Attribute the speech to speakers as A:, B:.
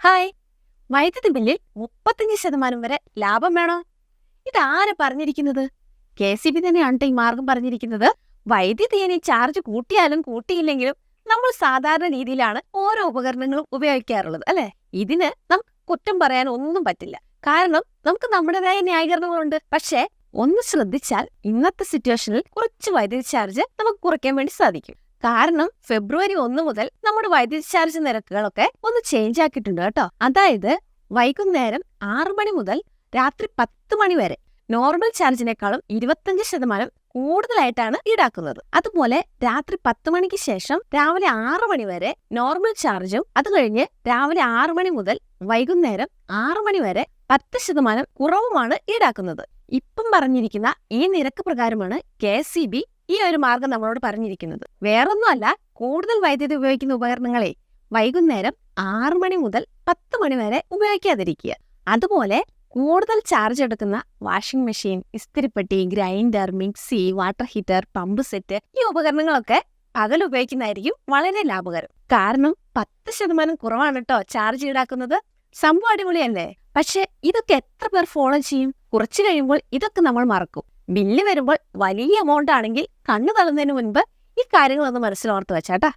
A: Hi. വൈദ്യുതി ബില്ലിൽ മുപ്പത്തഞ്ച് ശതമാനം വരെ ലാഭം വേണോ? ഇതാരെ പറഞ്ഞിരിക്കുന്നത്? കെ സി ബി തന്നെയാണ് ഈ മാർഗം പറഞ്ഞിരിക്കുന്നത്. വൈദ്യുതി ഇനി ചാർജ് കൂട്ടിയാലും കൂട്ടിയില്ലെങ്കിലും നമ്മൾ സാധാരണ രീതിയിലാണ് ഓരോ ഉപകരണങ്ങളും ഉപയോഗിക്കാറുള്ളത് അല്ലെ? ഇതിന് നമുക്ക് കുറ്റം പറയാൻ ഒന്നും പറ്റില്ല. കാരണം നമുക്ക് നമ്മുടേതായ ന്യായീകരണങ്ങളുണ്ട്. പക്ഷേ ഒന്ന് ശ്രദ്ധിച്ചാൽ ഇന്നത്തെ സിറ്റുവേഷനിൽ കുറച്ച് വൈദ്യുതി ചാർജ് നമുക്ക് കുറയ്ക്കാൻ വേണ്ടി സാധിക്കും. കാരണം ഫെബ്രുവരി ഒന്ന് മുതൽ നമ്മുടെ വൈദ്യുതി ചാർജ് നിരക്കുകളൊക്കെ ഒന്ന് ചേഞ്ച് ആക്കിയിട്ടുണ്ട് കേട്ടോ. അതായത് വൈകുന്നേരം ആറു മണി മുതൽ രാത്രി പത്ത് മണി വരെ നോർമൽ ചാർജിനേക്കാളും ഇരുപത്തഞ്ച് ശതമാനം കൂടുതലായിട്ടാണ് ഈടാക്കുന്നത്. അതുപോലെ രാത്രി പത്ത് മണിക്ക് ശേഷം രാവിലെ ആറു മണി വരെ നോർമൽ ചാർജും അത് കഴിഞ്ഞ് രാവിലെ ആറു മണി മുതൽ വൈകുന്നേരം ആറു മണി വരെ പത്ത് ശതമാനം കുറവുമാണ് ഈടാക്കുന്നത്. ഇപ്പം പറഞ്ഞിരിക്കുന്ന ഈ നിരക്ക് പ്രകാരമാണ് കെ സി ബി ഈ ഒരു മാർഗം നമ്മളോട് പറഞ്ഞിരിക്കുന്നത്. വേറൊന്നുമല്ല കൂടുതൽ വൈദ്യുതി ഉപയോഗിക്കുന്ന ഉപകരണങ്ങളെ വൈകുന്നേരം ആറു മണി മുതൽ പത്ത് മണി വരെ ഉപയോഗിക്കാതിരിക്കുക. അതുപോലെ കൂടുതൽ ചാർജ് എടുക്കുന്ന washing machine ഇസ്തിരിപ്പെട്ടി grinder mixie water heater pump set ഈ ഉപകരണങ്ങളൊക്കെ പകൽ ഉപയോഗിക്കുന്നതായിരിക്കും വളരെ ലാഭകരം. കാരണം പത്ത് ശതമാനം കുറവാണ് കേട്ടോ ചാർജ് ഈടാക്കുന്നത്. സംഭവം അടിപൊളിയല്ലേ? പക്ഷെ ഇതൊക്കെ എത്ര പേർ ഫോളോ ചെയ്യും? കുറച്ചു കഴിയുമ്പോൾ ഇതൊക്കെ നമ്മൾ മറക്കും. ബില്ല് വരുമ്പോൾ വലിയ എമൗണ്ട് ആണെങ്കിൽ കണ്ണു തള്ളുന്നതിന് മുൻപ് ഈ കാര്യങ്ങളൊന്ന് മനസ്സിലോർത്ത് വെച്ചാട്ടാ